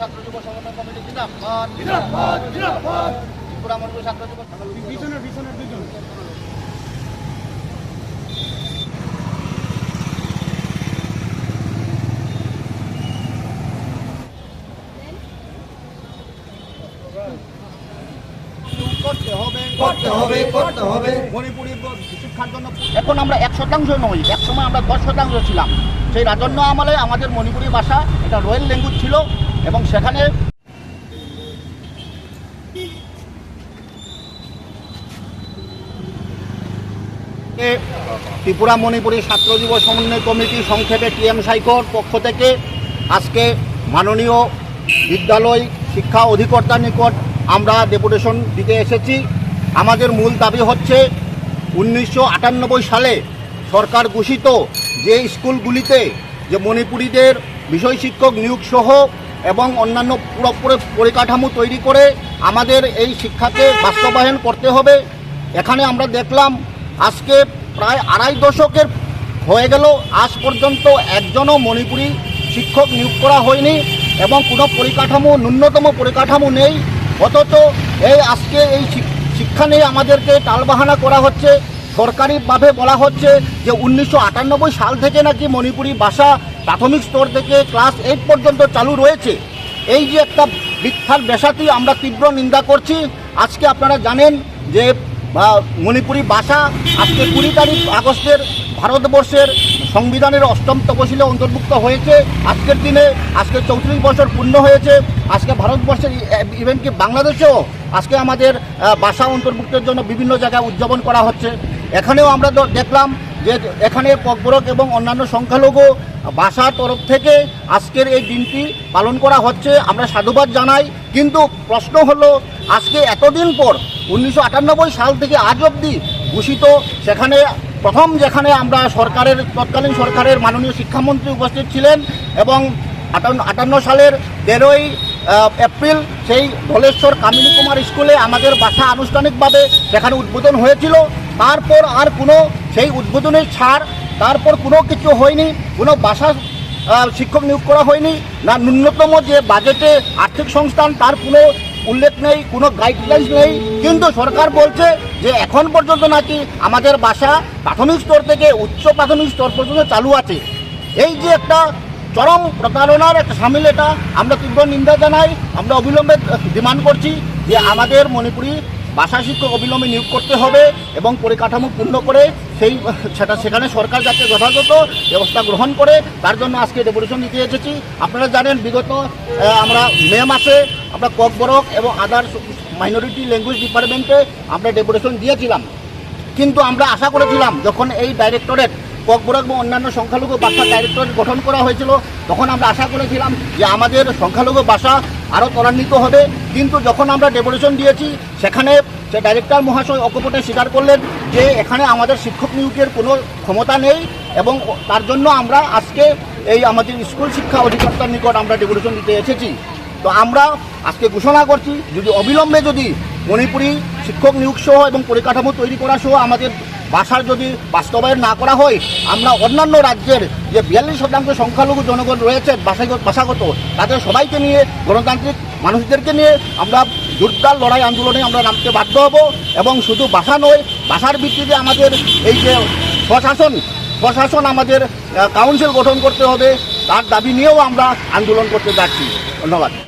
ছাত্র যুব সমন্বয় কমিটি জিন্দাবাদ। ত্রিপুরা মণিপুরের ছাত্র যুব পিছনের দুজন। করতে হবে করতে হবে। মণিপুরি শিক্ষার জন্য এখন আমরা এক শতাংশ নই এক সময় আমরা দশ শতাংশ ছিলাম। সেই রাজন্য আমলে আমাদের মণিপুরি ভাষা এটা রয়্যাল ল্যাঙ্গুয়েজ ছিল এবং সেখানে এ ত্রিপুরা মণিপুরী ছাত্র যুব সমন্বয় কমিটি সংক্ষেপে টিএম সাইকোর পক্ষ থেকে আজকে মাননীয় বিদ্যালয় শিক্ষা অধিকর্তার নিকট আমরা ডেপুটেশন দিতে এসেছি। আমাদের মূল দাবি হচ্ছে উনিশশো আটানব্বই সালে সরকার ঘোষিত যে স্কুলগুলিতে যে মণিপুরীদের বিষয় শিক্ষক নিয়োগ সহ এবং অন্যান্য পুরোপুরি পরিকাঠামো তৈরি করে আমাদের এই শিক্ষাকে বাস্তবায়ন করতে হবে। এখানে আমরা দেখলাম আজকে প্রায় আড়াই দশকের হয়ে গেল, আজ পর্যন্ত একজনও মণিপুরি শিক্ষক নিয়োগ করা হয়নি এবং কোনো পরিকাঠামো, ন্যূনতম পরিকাঠামো নেই। অথচ এই আজকে এই শিক্ষা নিয়ে আমাদেরকে টালবাহানা করা হচ্ছে। সরকারিভাবে বলা হচ্ছে যে উনিশশো আটানব্বই সাল থেকে নাকি মণিপুরি ভাষা প্রাথমিক স্তর থেকে ক্লাস এইট পর্যন্ত চালু রয়েছে। এই যে একটা মিথ্যার বেশাটি আমরা তীব্র নিন্দা করছি। আজকে আপনারা জানেন যে বা, মণিপুরি ভাষা আজকে কুড়ি তারিখ আগস্টের ভারতবর্ষের সংবিধানের অষ্টম তপশিলে অন্তর্ভুক্ত হয়েছে। আজকের দিনে আজকে চৌত্রিশ বছর পূর্ণ হয়েছে। আজকে ভারতবর্ষের ইভেন কি বাংলাদেশেও আজকে আমাদের ভাষা অন্তর্ভুক্তের জন্য বিভিন্ন জায়গায় উদযাপন করা হচ্ছে। এখানেও আমরা দেখলাম যে এখানে ককবরক এবং অন্যান্য সংখ্যালঘু ভাষার তরফ থেকে আজকের এই দিনটি পালন করা হচ্ছে। আমরা সাধুবাদ জানাই। কিন্তু প্রশ্ন হলো, আজকে এতদিন পর, উনিশশো আটানব্বই সাল থেকে আজ অবধি ঘোষিত সেখানে প্রথম যেখানে আমরা সরকারের, তৎকালীন সরকারের মাননীয় শিক্ষামন্ত্রী উপস্থিত ছিলেন এবং আটান্ন সালের তেরোই এপ্রিল সেই ধলেশ্বর কামিনী কুমার স্কুলে আমাদের বাসা আনুষ্ঠানিকভাবে সেখানে উদ্বোধন হয়েছিল। তারপর আর কোনো সেই উদ্বোধনের ছাড়, তারপর কোনো কিছু হয়নি, কোনো বাসা শিক্ষক নিয়োগ করা হয়নি, না ন্যূনতম যে বাজেটে আর্থিক সংস্থান, তার কোনো উল্লেখ নেই, কোনো গাইডলাইন্স নেই। কিন্তু সরকার বলছে যে এখন পর্যন্ত নাকি আমাদের বাসা প্রাথমিক স্তর থেকে উচ্চ প্রাথমিক স্তর পর্যন্ত চালু আছে। এই যে একটা চরম প্রতারণার একটা সামিল এটা, আমরা তীব্র নিন্দা জানাই, আমরা অবিলম্বে ডিমান্ড করছি যে আমাদের মণিপুরি ভাষা শিক্ষক অবিলম্বে নিয়োগ করতে হবে এবং পরিকাঠামো পূর্ণ করে সেই, সেটা সেখানে সরকার যাতে যথাযথ ব্যবস্থা গ্রহণ করে, তার জন্য আজকে ডেপুটেশন দিতে এসেছি। আপনারা জানেন, বিগত আমরা মে মাসে আমরা ককবরক এবং আদার মাইনরিটি ল্যাঙ্গুয়েজ ডিপার্টমেন্টে আমরা ডেপুটেশন দিয়েছিলাম। কিন্তু আমরা আশা করেছিলাম, যখন এই ডাইরেক্টরেট ককবরক এবং অন্যান্য সংখ্যালঘু ভাষা ডাইরেক্টরেট গঠন করা হয়েছিল, তখন আমরা আশা করেছিলাম যে আমাদের সংখ্যালঘু ভাষা আরও ত্বরান্বিত হবে। কিন্তু যখন আমরা ডেপুটেশন দিয়েছি, সেখানে সে ডাইরেক্টর মহাশয় অকপটে স্বীকার করলেন যে এখানে আমাদের শিক্ষক নিয়োগের কোনো ক্ষমতা নেই এবং তার জন্য আমরা আজকে এই আমাদের স্কুল শিক্ষা অধিকর্তার নিকট আমরা ডেপুটেশন দিতে এসেছি। তো আমরা আজকে ঘোষণা করছি, যদি অবিলম্বে যদি মণিপুরি শিক্ষক নিয়োগ সহ এবং পরিকাঠামো তৈরি করা সহ আমাদের ভাষার যদি বাস্তবায়ন না করা হয়, আমরা অন্যান্য রাজ্যের যে বিয়াল্লিশ শতাংশ সংখ্যালঘু জনগণ রয়েছে ভাষাগত তাদের সবাইকে নিয়ে, গণতান্ত্রিক মানুষদেরকে নিয়ে আমরা জোরদার লড়াই আন্দোলনে আমরা নামতে বাধ্য হব এবং শুধু ভাষা নয়, ভাষার ভিত্তিতে আমাদের এই যে প্রশাসন প্রশাসন আমাদের কাউন্সিল গঠন করতে হবে, তার দাবি নিয়েও আমরা আন্দোলন করতে যাচ্ছি। ধন্যবাদ।